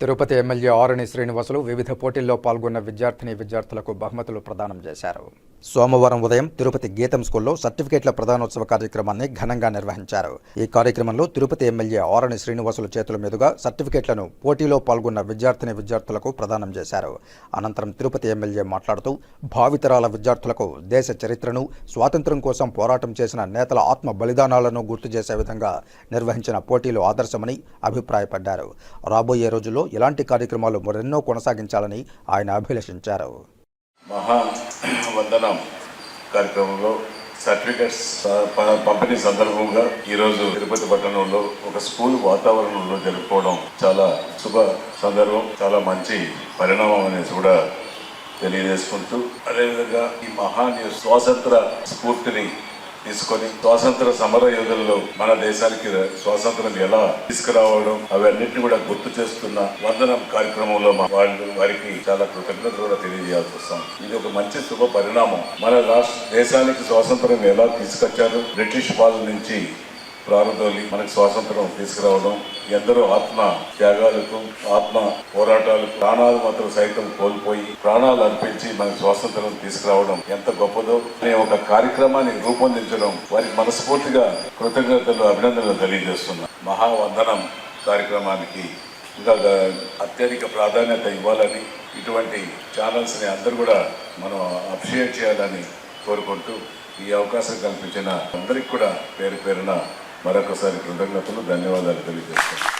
Tirupati MLA ఆరణి శ్రీనివాసులు వివిధ పోటీల్లో పాల్గొన్న విద్యార్థిని విద్యార్థులకు బహుమతులు ప్రదానం చేశారు. సోమవారం ఉదయం తిరుపతి గీతం స్కూల్లో సర్టిఫికేట్ల ప్రధానోత్సవ కార్యక్రమాన్ని ఘనంగా నిర్వహించారు. ఈ కార్యక్రమంలో తిరుపతి ఎమ్మెల్యే ఆరణి శ్రీనివాసులు చేతుల మీదుగా సర్టిఫికేట్లను పోటీలో పాల్గొన్న విద్యార్థిని విద్యార్థులకు ప్రదానం చేశారు. అనంతరం తిరుపతి ఎమ్మెల్యే మాట్లాడుతూ భావితరాల విద్యార్థులకు దేశ చరిత్రను స్వాతంత్ర్యం కోసం పోరాటం చేసిన నేతల ఆత్మ బలిదానాలను గుర్తు చేసే విధంగా నిర్వహించిన పోటీలు ఆదర్శమని అభిప్రాయపడ్డారు. రాబోయే రోజుల్లో ఇలాంటి కార్యక్రమాలు మరెన్నో కొనసాగించాలని ఆయన అభిలషించారు. మహా వందనం కార్యక్రమంలో సర్టిఫికెట్స్ పంపిణీ సందర్భంగా ఈరోజు తిరుపతి పట్టణంలో ఒక స్కూల్ వాతావరణంలో జరుపుకోవడం చాలా శుభ సందర్భం చాలా మంచి పరిణామం అనేసి కూడా తెలియజేసుకుంటూ అదేవిధంగా ఈ మహాన్ స్వాతంత్ర స్ఫూర్తిని తీసుకొని స్వాతంత్ర సమర యోధుల్లో మన దేశానికి స్వాతంత్రం ఎలా తీసుకురావడం అవన్నింటినీ కూడా గుర్తు చేస్తున్న వందనం కార్యక్రమంలో మా వాళ్ళు వారికి చాలా కృతజ్ఞత కూడా తెలియజేయాల్సి వస్తాం ఇది ఒక మంచి శుభ పరిణామం. మన రాష్ట్ర దేశానికి స్వాతంత్రం ఎలా తీసుకొచ్చారు బ్రిటిష్ వాళ్ళ నుంచి ప్రారంభోలి మనకు స్వాతంత్రం తీసుకురావడం ఎందరో ఆత్మ త్యాగాలకు ఆత్మ పోరాటాలకు ప్రాణాలు మాత్రం సైతం కోల్పోయి ప్రాణాలు అర్పించి మనకు స్వాతంత్రం తీసుకురావడం ఎంత గొప్పదో. అనే ఒక కార్యక్రమాన్ని రూపొందించడం వారికి మనస్ఫూర్తిగా కృతజ్ఞతలు అభినందనలు తెలియజేస్తున్నాం. మహావందనం కార్యక్రమానికి ఇంకా అత్యధిక ప్రాధాన్యత ఇవ్వాలని ఇటువంటి ఛానల్స్ని అందరూ కూడా మనం అప్రిషియేట్ చేయాలని కోరుకుంటూ ఈ అవకాశం కల్పించిన అందరికి కూడా పేరు పేరున మరొకసారి కృతజ్ఞతలు ధన్యవాదాలు తెలియజేస్తాను.